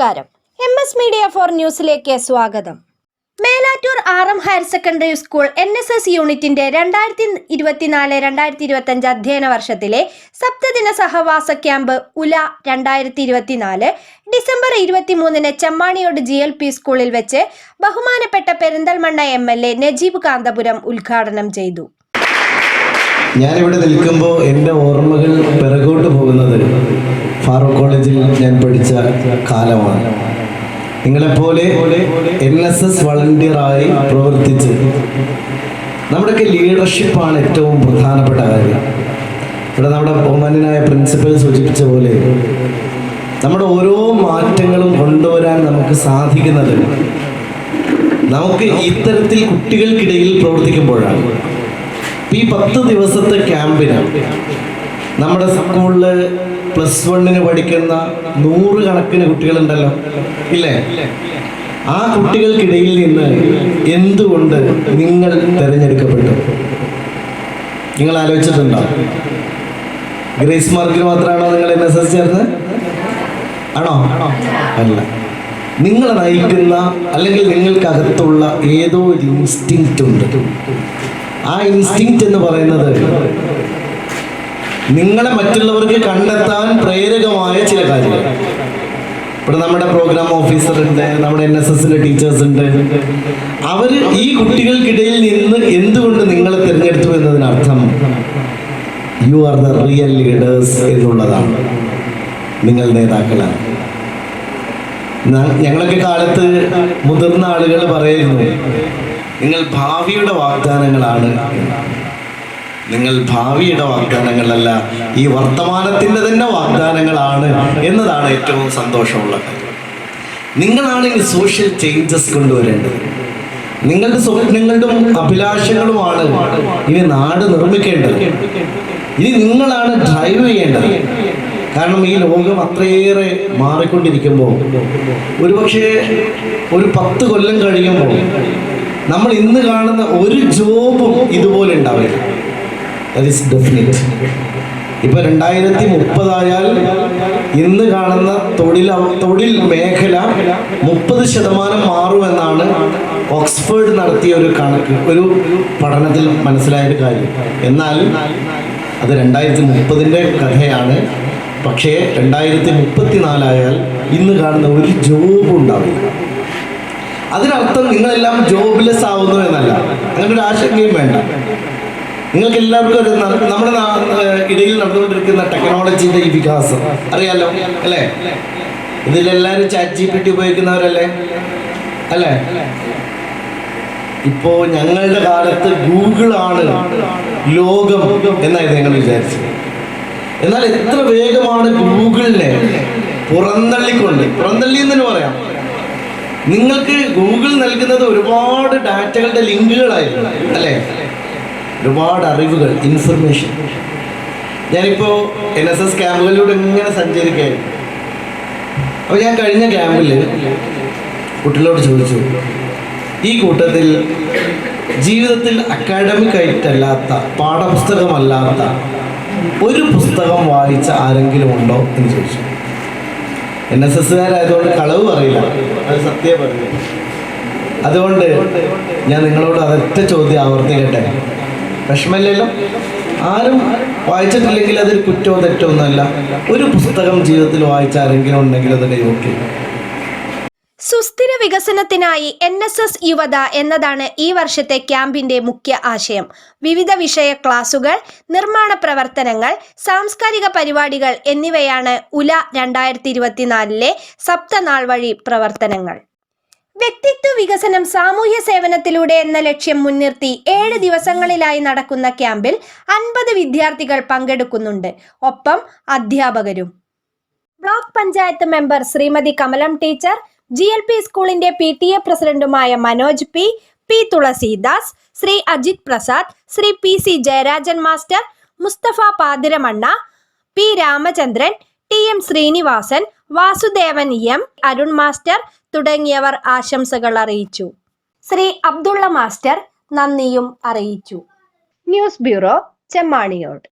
നമസ്കാരം. M S media for ന്യൂസിലേക്ക് സ്വാഗതം. Melattur R M higher secondary school N S S യൂണിറ്റിന്റെ രണ്ടായിരത്തി ഇരുപത്തിനാല് രണ്ടായിരത്തി ഇരുപത്തഞ്ച് അധ്യയന വർഷത്തിലെ സപ്തദിന സഹവാസ ക്യാമ്പ് ഉല രണ്ടായിരത്തി ഇരുപത്തിനാല് ഡിസംബർ ഇരുപത്തിമൂന്നിന് ചെമ്മാണിയോട് ജി എൽ പി സ്കൂളിൽ വെച്ച് ബഹുമാനപ്പെട്ട Perinthalmanna M L A Najeeb Kanthapuram ഉദ്ഘാടനം ചെയ്തു. ഞാനിവിടെ നിൽക്കുമ്പോൾ എന്റെ ഓർമ്മകൾ പിറകോട്ട് പോകുന്നത് ഫാറൂഖ് കോളേജിൽ ഞാൻ പഠിച്ച കാലമാണ്. നിങ്ങളെപ്പോലെ എൻ എസ് എസ് വളണ്ടിയറായി പ്രവർത്തിച്ച് നമ്മുടെയൊക്കെ ലീഡർഷിപ്പാണ് ഏറ്റവും പ്രധാനപ്പെട്ട കാര്യം. ഇവിടെ നമ്മുടെ ബഹുമാന്യനായ പ്രിൻസിപ്പൽ സൂചിപ്പിച്ച പോലെ നമ്മുടെ ഓരോ മാറ്റങ്ങളും കൊണ്ടുവരാൻ നമുക്ക് സാധിക്കുന്നത് നമുക്ക് ഇത്തരത്തിൽ കുട്ടികൾക്കിടയിൽ പ്രവർത്തിക്കുമ്പോഴാണ്. ഈ പത്ത് ദിവസത്തെ ക്യാമ്പിന് നമ്മുടെ സ്കൂളിൽ പ്ലസ് വണ്ണിന് പഠിക്കുന്ന നൂറുകണക്കിന് കുട്ടികളുണ്ടല്ലോ. ഇല്ലേ? ആ കുട്ടികൾക്കിടയിൽ നിന്ന് എന്തുകൊണ്ട് നിങ്ങൾ തിരഞ്ഞെടുക്കപ്പെട്ടു? നിങ്ങൾ ആലോചിച്ചിട്ടുണ്ടോ? ഗ്രേസ് മാർക്കിന് മാത്രമാണോ നിങ്ങൾ എൻ എസ് എസ് ചേർന്ന് ആണോ? അല്ല. നിങ്ങൾ നയിക്കുന്ന അല്ലെങ്കിൽ നിങ്ങൾക്കകത്തുള്ള ഏതോ ഒരു ഇൻസ്റ്റിങ്ക്റ്റ് ഉണ്ട്. ആ ഇൻസ്റ്റിങ്ക്റ്റ് എന്ന് പറയുന്നത് നിങ്ങളെ മറ്റുള്ളവർക്ക് കണ്ടെത്താൻ പ്രേരകമായ ചില കാര്യങ്ങൾ. ഇവിടെ നമ്മുടെ പ്രോഗ്രാം ഓഫീസർ ഉണ്ട് നമ്മുടെ എൻ എസ് എസിന്റെ ടീച്ചേഴ്സ് ഉണ്ട്. അവർ ഈ കുട്ടികൾക്കിടയിൽ നിന്ന് എന്തുകൊണ്ട് നിങ്ങളെ തിരഞ്ഞെടുത്തു എന്നതിനർത്ഥം you are the real leaders എന്നുള്ളതാണ്. നിങ്ങൾ നേതാക്കളാണ്. ഞങ്ങളൊക്കെ കാലത്ത് മുതിർന്ന ആളുകൾ പറയുന്നു നിങ്ങൾ ഭാവിയുടെ വാഗ്ദാനങ്ങളാണ്. നിങ്ങൾ ഭാവിയുടെ വാഗ്ദാനങ്ങളല്ല ഈ വർത്തമാനത്തിന്റെ തന്നെ വാഗ്ദാനങ്ങളാണ് എന്നതാണ് ഏറ്റവും സന്തോഷമുള്ള കാര്യം. നിങ്ങളാണ് ഈ സോഷ്യൽ ചേഞ്ചസ് കൊണ്ടുവരേണ്ടത്. നിങ്ങളുടെ സ്വപ്നങ്ങളും അഭിലാഷങ്ങളുമാണ് ഇനി നാട് നിർമ്മിക്കേണ്ടത്. ഇനി നിങ്ങളാണ് ഡ്രൈവ് ചെയ്യേണ്ടത്. കാരണം ഈ ലോകം അത്രയേറെ മാറിക്കൊണ്ടിരിക്കുമ്പോൾ ഒരുപക്ഷെ ഒരു പത്ത് കൊല്ലം കഴിയുമ്പോൾ നമ്മൾ ഇന്ന് കാണുന്ന ഒരു ജോബും ഇതുപോലെ ഉണ്ടാവില്ല. ഇപ്പൊ രണ്ടായിരത്തി മുപ്പതായാൽ ഇന്ന് കാണുന്ന തൊഴിൽ തൊഴിൽ മേഖല മുപ്പത് ശതമാനം മാറുമെന്നാണ് ഓക്സ്ഫോർഡ് നടത്തിയ ഒരു കണക്ക് ഒരു പഠനത്തിൽ മനസ്സിലായ ഒരു കാര്യം. എന്നാൽ അത് രണ്ടായിരത്തി മുപ്പതിന്റെ കഥയാണ്. പക്ഷേ രണ്ടായിരത്തി മുപ്പത്തിനാലായാൽ ഇന്ന് കാണുന്ന ഒരു ജോബ് ഉണ്ടാവില്ല. അതിനർത്ഥം നിങ്ങളെല്ലാം ജോബ്ലെസ് ആവുന്നു എന്നല്ല. അങ്ങനെ ഒരു ആശങ്കയും വേണ്ട. നിങ്ങൾക്ക് എല്ലാവർക്കും അറിയുന്ന നമ്മുടെ ഇടയിൽ നടന്നുകൊണ്ടിരിക്കുന്ന ടെക്നോളജിയുടെ ഈ വികാസം. അറിയാലോ? അല്ലേ? ഇതിലെല്ലാവരും ചാറ്റ് ജി പി ടി ഉപയോഗിക്കുന്നവരല്ലേ? അല്ലേ? ഇപ്പോ ഞങ്ങളുടെ കാലത്ത് ഗൂഗിൾ ആണ് ലോകം എന്നായിരുന്നു ഞങ്ങൾ വിചാരിച്ചത്. എന്നാൽ എത്ര വേഗമാണ് ഗൂഗിളിനെ പുറന്തള്ളിക്കൊണ്ട് പുറന്തള്ളി എന്ന് പറയാം. നിങ്ങൾക്ക് ഗൂഗിൾ നൽകുന്നത് ഒരുപാട് ഡാറ്റകളുടെ ലിങ്കുകളായിരുന്നു അല്ലേ? ഒരുപാട് അറിവുകൾ ഇൻഫർമേഷൻ ഞാനിപ്പോൾ എൻ എസ് എസ് ക്യാമ്പുകളിലൂടെ ഇങ്ങനെ സഞ്ചരിക്കുകയായിരുന്നു അപ്പോൾ ഞാൻ കഴിഞ്ഞ ക്യാമ്പിൽ കുട്ടികളോട് ചോദിച്ചു ഈ കൂട്ടത്തിൽ ജീവിതത്തിൽ അക്കാഡമിക് ആയിട്ടല്ലാത്ത പാഠപുസ്തകമല്ലാത്ത ഒരു പുസ്തകം വായിച്ച ആരെങ്കിലും ഉണ്ടോ? എന്ന് ചോദിച്ചു. എൻ എസ് എസ്സുകാരായതുകൊണ്ട് കളവ് പറയില്ല. അത് സത്യം പറയില്ല അതുകൊണ്ട് ഞാൻ നിങ്ങളോട് അതൊറ്റ ചോദ്യം ആവർത്തിക്കട്ടെ. വിഷമമില്ലല്ലോ. ആരും വായിച്ചിട്ടില്ലെങ്കിൽ അതൊരു കുറ്റമോ തെറ്റോ ഒന്നുമല്ല. ഒരു പുസ്തകം ജീവിതത്തിൽ വായിച്ച ആരെങ്കിലും ഉണ്ടെങ്കിൽ അത് യോഗ്യം സുസ്ഥിര വികസനത്തിനായി എൻ എസ് എസ് യുവത എന്നതാണ് ഈ വർഷത്തെ ക്യാമ്പിന്റെ മുഖ്യ ആശയം. വിവിധ വിഷയ ക്ലാസുകൾ നിർമ്മാണ പ്രവർത്തനങ്ങൾ സാംസ്കാരിക പരിപാടികൾ എന്നിവയാണ് ഉല രണ്ടായിരത്തി ഇരുപത്തിനാലിലെ സപ്തനാൾ വഴി പ്രവർത്തനങ്ങൾ. വ്യക്തിത്വ വികസനം സാമൂഹ്യ സേവനത്തിലൂടെ എന്ന ലക്ഷ്യം മുൻനിർത്തി ഏഴ് ദിവസങ്ങളിലായി നടക്കുന്ന ക്യാമ്പിൽ അൻപത് വിദ്യാർത്ഥികൾ പങ്കെടുക്കുന്നുണ്ട്. ഒപ്പം അധ്യാപകരും. Block panchayat member Srimathi Kamalam teacher G L P സ്കൂളിന്റെ പി ടി എ പ്രസിഡന്റുമായ Manoj P P Thulasidas Shri Ajith Prasad Shri P C Jayarajan master Musthafa Pathiramanna P Ramachandran T M Srinivasan Vasudevan M Arun master തുടങ്ങിയവർ ആശംസകൾ അറിയിച്ചു. Shri Abdulla master നന്ദിയും അറിയിച്ചു. News bureau Chemmaniyode.